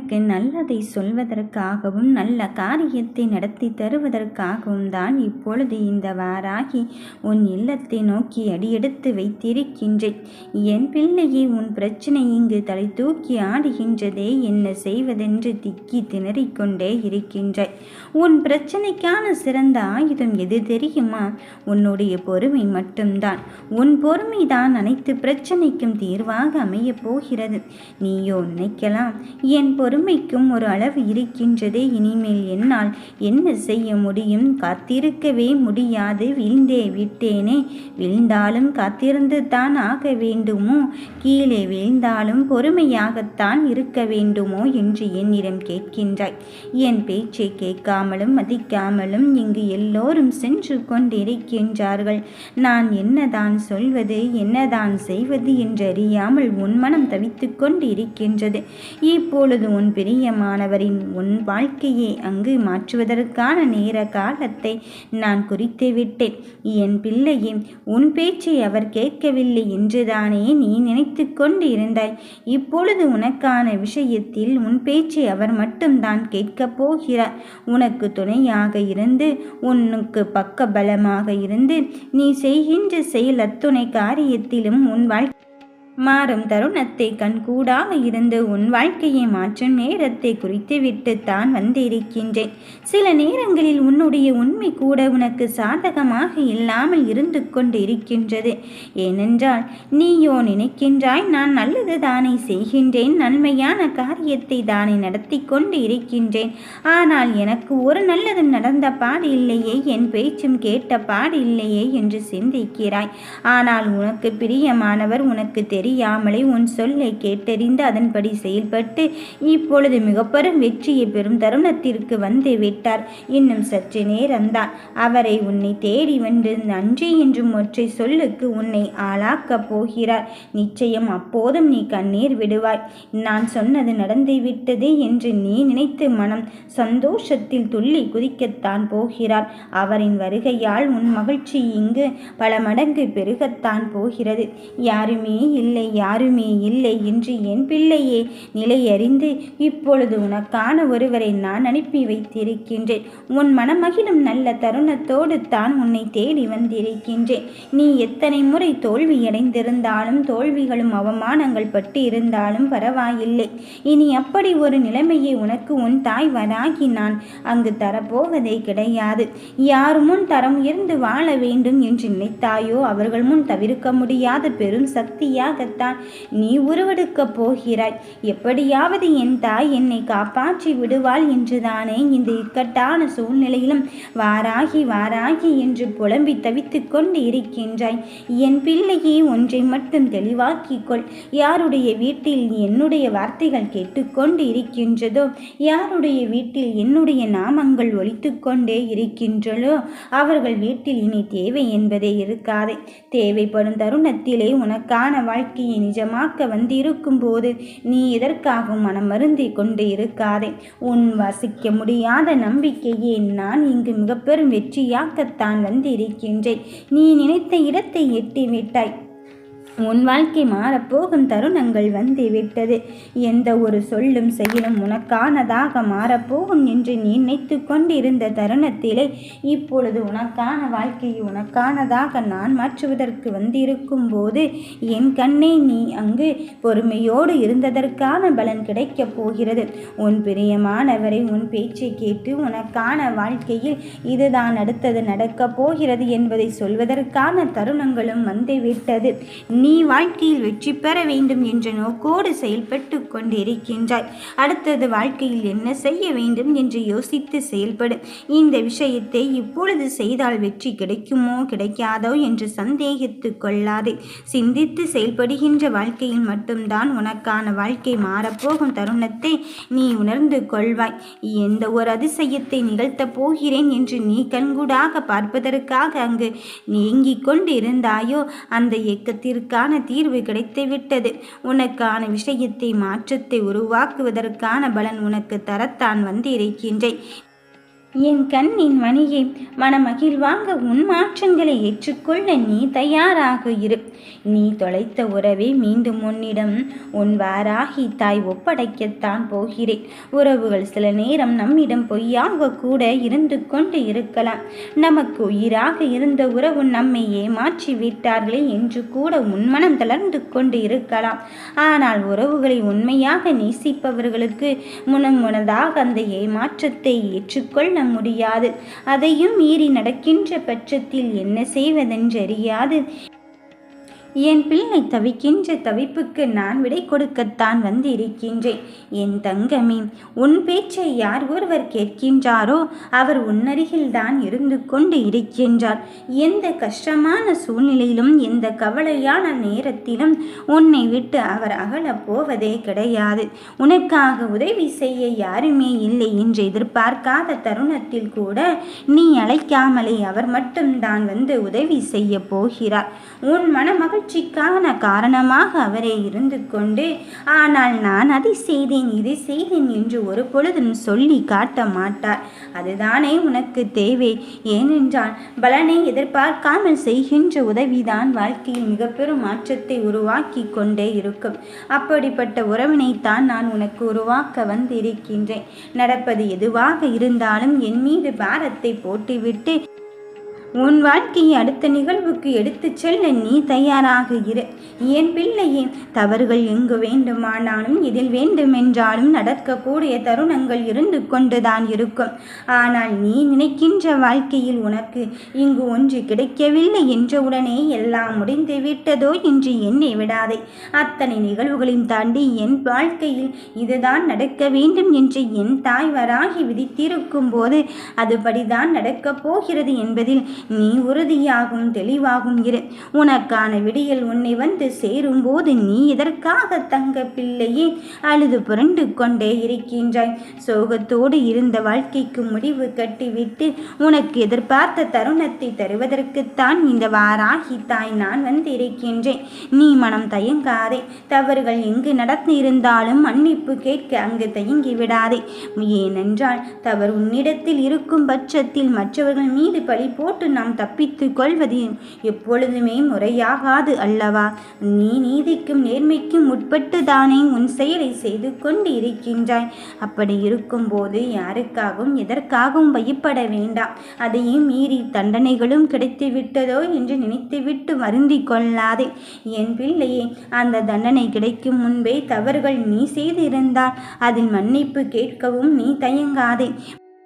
உனக்கு நல்லதை சொல்வதற்காகவும் நல்ல காரியத்தை நடத்தி தருவதற்காகவும் தான் இப்பொழுது இந்த வாராகி உன் இல்லத்தை நோக்கி அடியெடுத்து வைத்திருக்கின்றேன். என் பிள்ளையை உன் பிரச்சனை இங்கு தலை தூக்கி ஆடுகின்றதே. என்ன செய்வதென்று திக்கி திணறிக்கொண்டே இருக்கின்றாய். உன் பிரச்சனைக்கான சிறந்த ஆயுதம் எது தெரியுமா? உன்னுடைய பொறுமை மட்டும்தான். உன் பொறுமைதான் அனைத்து பிரச்சனைக்கும் தீர்வாக அமையப் போகிறது. நீயோ நினைக்கலாம். என் பொறுமைக்கும் ஒரு அளவு இருக்கின்றதே இனிமேல் என்னால் என்ன செய்ய முடியும்? காத்திருக்கவே முடியாது. வீழ்ந்தே விட்டேனே. வீழ்ந்தாலும் காத்திருந்து தான் ஆக வேண்டுமோ? கீழே வீழ்ந்தாலும் பொறுமையாகத்தான் இருக்க வேண்டுமோ? என்று என்னிடம் கேட்கின்றாய். என் பேச்சை கேட்காமலும் மதிக்காமலும் இங்கு எல்லோரும் சென்று கொண்டிருக்கின்றார்கள். நான் என்னதான் சொல்வது என்னதான் செய்வது என்றறியாமல் உன் மனம் தவித்து கொண்டு இருக்கின்றது இப்பொழுது உன் பிரியமானவரின் உன் வாழ்க்கையை அங்கு மாற்றுவதற்கான நேர காலத்தை நான் குறித்து விட்டேன். என் பிள்ளையே உன் பேச்சை அவர் கேட்கவில்லை என்றுதானே நீ நினைத்து கொண்டு இருந்தாய் இப்பொழுது உனக்கான விஷயத்தில் உன் பேச்சை அவர் மட்டும்தான் கேட்கப் போகிறார். உனக்கு துணையாக இருந்து உனக்கு பக்க பலமாக இருந்து நீ செய்கின்ற செயல் அத்துணை காரியத்திலும் உன் வாழ்க்கை மாறும் தருணத்தை கண்கூடாக இருந்து உன் வாழ்க்கையை மாற்றும் நேரத்தை குறித்துவிட்டு தான் வந்திருக்கின்றேன். சில நேரங்களில் உன்னுடைய உண்மை கூட உனக்கு சாதகமாக இல்லாமல் இருந்து கொண்டு இருக்கின்றது ஏனென்றால் நீயோ நினைக்கின்றாய் நான் நல்லது தானே செய்கின்றேன் நன்மையான காரியத்தை தானே நடத்தி கொண்டு இருக்கின்றேன் ஆனால் எனக்கு ஒரு நல்லதும் நடந்த பாடு இல்லையே என் பேச்சும் கேட்ட பாடு இல்லையே என்று சிந்திக்கிறாய். ஆனால் உனக்கு பிரியமானவர் உனக்கு தெரியும் தெரியாமலே உன் சொல்லை கேட்டறிந்து அதன்படி செயல்பட்டு இப்பொழுது மிக பெரும் வெற்றியை பெறும் தருணத்திற்கு வந்து விட்டார். இன்னும் சற்று நேரம்தான் அவரை உன்னை தேடி வந்து நன்றி என்றும் ஒற்றை சொல்லுக்கு உன்னை ஆளாக்கப் போகிறார். நிச்சயம் அப்போதும் நீ கண்ணீர் விடுவாய். நான் சொன்னது நடந்து விட்டதே என்று நீ நினைத்து மனம் சந்தோஷத்தில் துள்ளி குதிக்கத்தான் போகிறார். அவரின் வருகையால் உன் மகிழ்ச்சி இங்கு பல மடங்கு பெருகத்தான் போகிறது. யாருமே இல்லை. இல்லை யாருமே இல்லை என்று என் பிள்ளையே நிலையறிந்து இப்பொழுது உனக்கான ஒருவரை நான் அனுப்பி வைத்திருக்கின்றேன். உன் மனமகிழும் நல்ல தருணத்தோடு தான் உன்னை தேடி வந்திருக்கின்றேன். நீ எத்தனை முறை தோல்வியடைந்திருந்தாலும் தோல்விகளும் அவமானங்கள் பட்டு இருந்தாலும் பரவாயில்லை. இனி அப்படி ஒரு நிலைமையை உனக்கு உன் தாய் வராகி நான் அங்கு தரப்போவதே கிடையாது. யார் முன் தரம் உயர்ந்து வாழ வேண்டும் என்று நினைத்தாயோ அவர்கள் முன் தவிர்க்க முடியாத பெரும் சக்தியாக தான் நீ உருவெடுக்கப் போகிறாய். எப்படியாவது என் தாய் என்னை காப்பாற்றி விடுவாள் என்றுதானே இந்த இக்கட்டான சூழ்நிலையிலும் வாராகி வாராகி என்று புலம்பி தவித்து கொண்டு இருக்கின்றாய். என் பிள்ளையே ஒன்றை மட்டும் தெளிவாக்கிக்கொள் யாருடைய வீட்டில் என்னுடைய வார்த்தைகள் கேட்டுக்கொண்டு இருக்கின்றதோ யாருடைய வீட்டில் என்னுடைய நாமங்கள் ஒழித்து கொண்டே இருக்கின்றதோ அவர்கள் வீட்டில் இனி தேவை என்பதே இருக்காது. தேவைப்படும் தருணத்திலே உனக்கான வாழ்க்கை வாழ்க்கையை நிஜமாக்க வந்திருக்கும் போது நீ எதற்காகவும் மனம் மருந்தி கொண்டு இருக்காதே? உன் வசிக்க முடியாத நம்பிக்கையே நான் இங்கு மிக பெரும் வெற்றியாக்கத்தான் வந்திருக்கின்றேன். நீ நினைத்த இடத்தை எட்டி விட்டாய் உன் வாழ்க்கை மாறப்போகும் தருணங்கள் வந்து விட்டது. எந்த ஒரு சொல்லும் செயலும் உனக்கானதாக மாறப்போகும் என்று நீ நினைத்து கொண்டிருந்த தருணத்திலே இப்பொழுது உனக்கான வாழ்க்கையை உனக்கானதாக நான் மாற்றுவதற்கு வந்திருக்கும் போது என் கண்ணே நீ அங்கு பொறுமையோடு இருந்ததற்கான பலன் கிடைக்கப் போகிறது. உன் பிரியமானவரை உன் பேச்சை கேட்டு உனக்கான வாழ்க்கையில் இதுதான் அடுத்தது நடக்கப் போகிறது என்பதை சொல்வதற்கான தருணங்களும் வந்துவிட்டது நீ நீ வாழ்க்கையில் வெற்றி பெற வேண்டும் என்ற நோக்கோடு செயல்பட்டு கொண்டிருக்கின்றாய். அடுத்தது வாழ்க்கையில் என்ன செய்ய வேண்டும் என்று யோசித்து செயல்படு. இந்த விஷயத்தை இப்பொழுது செய்தால் வெற்றி கிடைக்குமோ கிடைக்காதோ என்று சந்தேகித்து கொள்ளாதே. சிந்தித்து செயல்படுகின்ற வாழ்க்கையில் மட்டும்தான் உனக்கான வாழ்க்கை மாறப்போகும் தருணத்தை நீ உணர்ந்து கொள்வாய். எந்த ஒரு அதிசயத்தை நிகழ்த்தப் போகிறேன் என்று நீ கண்கூடாக பார்ப்பதற்காக அங்கு நீங்கிக் கொண்டு இருந்தாயோ அந்த இயக்கத்திற்கு அதற்கான தீர்வு கிடைத்துவிட்டது. உனக்கான விஷயத்தை மாற்றத்தை உருவாக்குவதற்கான பலன் உனக்கு தரத்தான் வந்து இருக்கின்றேன் என் கண்ணின் மணியை மனமகிழ்வாங்க உன் மாற்றங்களை ஏற்றுக்கொள்ள நீ தயாராக இரு. நீ தொலைத்த உறவை மீண்டும் உன்னிடம் உன் வாராகி தாய் ஒப்படைக்கத்தான் போகிறேன். உறவுகள் சில நேரம் நம்மிடம் பொய்யாக கூட இருந்து கொண்டு இருக்கலாம். நமக்கு உயிராக இருந்த உறவு நம்மை ஏமாற்றி விட்டார்களே என்று கூட உன்மனம் தளர்ந்து கொண்டு இருக்கலாம். ஆனால் உறவுகளை உண்மையாக நேசிப்பவர்களுக்கு முனம் முனதாக அந்த ஏமாற்றத்தை ஏற்றுக்கொள்ள முடியாது அதையும் மீறி நடக்கின்ற பட்சத்தில் என்ன செய்வதென்றறியாது. என் பிள்ளை தவிக்கின்ற தவிப்புக்கு நான் விடை கொடுக்கத்தான் வந்திருக்கின்றேன். என் தங்கமே உன் பேச்சை யார் ஒருவர் கேட்கின்றாரோ அவர் உன்னருகில்தான் இருந்து கொண்டு இருக்கின்றார். எந்த கஷ்டமான சூழ்நிலையிலும் எந்த கவலையான நேரத்திலும் உன்னை விட்டு அவர் அகலப் போவதே கிடையாது. உனக்காக உதவி செய்ய யாருமே இல்லை என்று எதிர்பார்க்காத தருணத்தில் கூட நீ அழைக்காமலே அவர் மட்டும்தான் வந்து உதவி செய்ய போகிறார். உன் மணமகள் மகிழ்ச்சிக்கான காரணமாக அவரே இருந்து கொண்டு ஆனால் நான் அதை செய்தேன் இதை செய்தேன் என்று ஒரு பொழுதும் சொல்லி காட்ட மாட்டார். அதுதானே உனக்கு தேவை. ஏனென்றால் பலனை எதிர்பார்க்காமல் செய்கின்ற உதவிதான் வாழ்க்கையில் மிக பெரும் மாற்றத்தை உருவாக்கி கொண்டே இருக்கும். அப்படிப்பட்ட உறவினைத்தான் நான் உனக்கு உருவாக்க வந்திருக்கின்றேன். நடப்பது எதுவாக இருந்தாலும் என் மீது பாரத்தை போட்டுவிட்டு உன் வாழ்க்கையை அடுத்த நிகழ்வுக்கு எடுத்துச் செல்ல நீ தயாராக இரு. என் பிள்ளையே தவறுகள் எங்கு வேண்டுமானாலும் இதில் வேண்டுமென்றாலும் நடக்கக்கூடிய தருணங்கள் இருந்து கொண்டுதான் இருக்கும். ஆனால் நீ நினைக்கின்ற வாழ்க்கையில் உனக்கு இங்கு ஒன்று கிடைக்கவில்லை என்றவுடனே எல்லாம் முடிந்து விட்டதோ என்று எண்ணி விடாதே. அத்தனை நிகழ்வுகளையும் தாண்டி என் வாழ்க்கையில் இதுதான் நடக்க வேண்டும் என்று என் தாய் வராகி விதித்திருக்கும் போது அதுபடிதான் நடக்கப் போகிறது என்பதில் நீ உறுதியாகும் தெளிவாகும் இரு. உனக்கான விடியல் உன்னை வந்து சேரும்போது நீ எதற்காக தங்க பிள்ளையே அழுது புரண்டு கொண்டே இருக்கின்றாய்? சோகத்தோடு இருந்த வாழ்க்கைக்கு முடிவு கட்டிவிட்டு உனக்கு எதிர்பார்த்த தருணத்தை தருவதற்குத்தான் இந்த வாராகி தாய் நான் வந்து இருக்கின்றேன் நீ மனம் தயங்காதே. தவறுகள் எங்கு நடந்து இருந்தாலும் மன்னிப்பு கேட்க அங்கு தயங்கி விடாதே. ஏனென்றால் தவறு உன்னிடத்தில் இருக்கும் பட்சத்தில் மற்றவர்கள் மீது பழி போட்டு நாம் தப்பித்து கொள்வது எப்பொழுதுமே முறையாகாது அல்லவா? நீ நீதிக்கும் நேர்மைக்கும் உட்பட்டு தானே உன் செயலை செய்து கொண்டு இருக்கின்றாய் அப்படி இருக்கும்போது யாருக்காகவும் எதற்காகவும் பயப்பட வேண்டாம். அதையும் மீறி தண்டனைகளும் கிடைத்து விட்டதோ என்று நினைத்துவிட்டு வருந்தி கொள்ளாதே. என் பிள்ளையே அந்த தண்டனை கிடைக்கும் முன்பே தவறுகள் நீ செய்திருந்தால் அதில் மன்னிப்பு கேட்கவும் நீ தயங்காதே.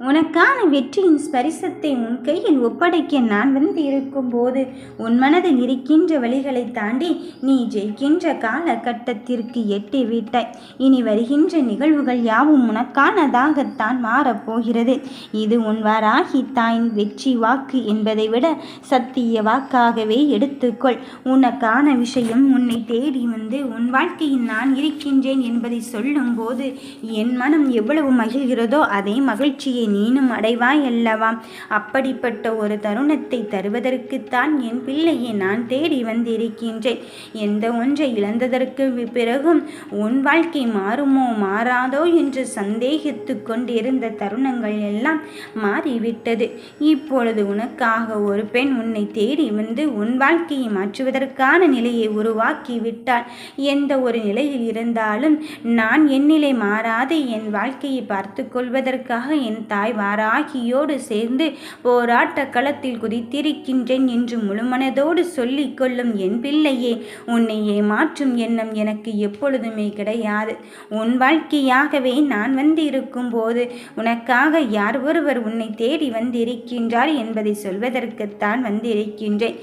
உனக்கான வெற்றியின் ஸ்பரிசத்தை உன் கையில் ஒப்படைக்க நான் வந்து இருக்கும்போது உன் மனதில் இருக்கின்ற வழிகளை தாண்டி நீ ஜெயிக்கின்ற காலகட்டத்திற்கு எட்டி விட்டாய் இனி வருகின்ற நிகழ்வுகள் யாவும் உனக்கானதாகத்தான் மாறப்போகிறது. இது உன் வாராகி தாயின் வெற்றி வாக்கு என்பதை விட சத்திய வாக்காகவே எடுத்துக்கொள். உனக்கான விஷயம் உன்னை தேடி வந்து உன் வாழ்க்கையில் நான் இருக்கின்றேன் என்பதை சொல்லும்போது என் மனம் எவ்வளவு மகிழ்கிறதோ அதே மகிழ்ச்சியை நீனும் அடைவாய் அல்லவா? அப்படிப்பட்ட ஒரு தருணத்தை தருவதற்குத்தான் என் பிள்ளையை நான் தேடி வந்திருக்கின்றேன். எந்த ஒன்றை இழந்ததற்கு பிறகும் உன் வாழ்க்கை மாறுமோ மாறாதோ என்று சந்தேகித்து கொண்டிருந்த தருணங்கள் எல்லாம் மாறிவிட்டது. இப்பொழுது உனக்காக ஒரு பெண் உன்னை தேடி வந்து உன் வாழ்க்கையை மாற்றுவதற்கான நிலையை உருவாக்கி விட்டாள். எந்த ஒரு நிலையில் இருந்தாலும் நான் என் நிலை மாறாது என் வாழ்க்கையை பார்த்து கொள்வதற்காக என் தாய் வாராகியோடு சேர்ந்து போராட்ட களத்தில் குதித்திருக்கின்றேன் என்று முழுமனதோடு சொல்லிக் கொள்ளும் என் பிள்ளையே உன்னை ஏமாற்றும் எண்ணம் எனக்கு எப்பொழுதுமே கிடையாது. உன் வாழ்க்கையாகவே நான் வந்து இருக்கும் போது உனக்காக யார் ஒருவர் உன்னை தேடி வந்திருக்கின்றார் என்பதை சொல்வதற்குத்தான் வந்திருக்கின்றேன்.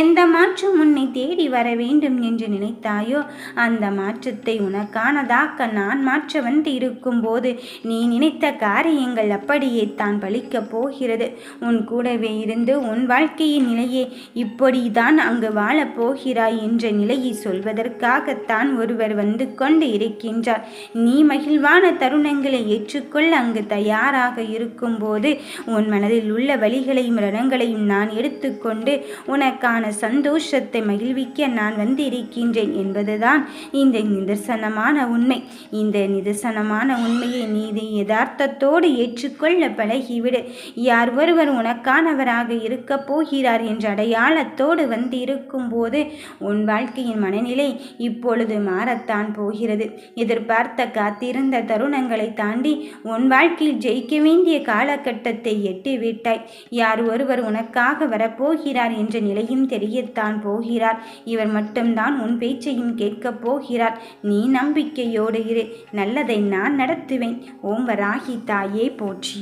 எந்த மாற்றம் உன்னை தேடி வர வேண்டும் என்று நினைத்தாயோ அந்த மாற்றத்தை உனக்கானதாக்க நான் மாற்ற வந்து இருக்கும் போது நீ நினைத்த காரியங்கள் அப்படியே தான் பலிக்கப் போகிறது. உன் கூடவே இருந்து உன் வாழ்க்கையின் நிலையே இப்படிதான் அங்கு வாழப் போகிறாய் என்ற நிலையை சொல்வதற்காகத்தான் ஒருவர் வந்து கொண்டு இருக்கின்றார். நீ மகிழ்வான தருணங்களை ஏற்றுக்கொள்ள அங்கு தயாராக இருக்கும்போது உன் மனதில் உள்ள வழிகளையும் ரணங்களையும் நான் எடுத்துக்கொண்டு உனக்கான சந்தோஷத்தை மகிழ்விக்க நான் வந்திருக்கின்றேன் என்பதுதான் இந்த நிதர்சனமான உண்மை. இந்த நிதர்சனமான உண்மையை நீதி யதார்த்தத்தோடு ஏற்றுக்கொள்ள கொள்ள பழகிவிடு யார் ஒருவர் உனக்கானவராக இருக்கப் போகிறார் என்ற அடையாளத்தோடு வந்து இருக்கும்போது உன் வாழ்க்கையின் மனநிலை இப்பொழுது மாறத்தான் போகிறது. எதிர்பார்த்த காத்திருந்த தருணங்களை தாண்டி உன் வாழ்க்கையில் ஜெயிக்க வேண்டிய காலகட்டத்தை எட்டிவிட்டாய். யார் ஒருவர் உனக்காக வரப்போகிறார் என்ற நிலையும் தெரியத்தான் போகிறார். இவர் மட்டும்தான் உன் பேச்சையும் கேட்கப் போகிறார். நீ நம்பிக்கையோடு இரு. நல்லதை நான் நடத்துவேன். ஓம்பராகி தாயே போற்றி.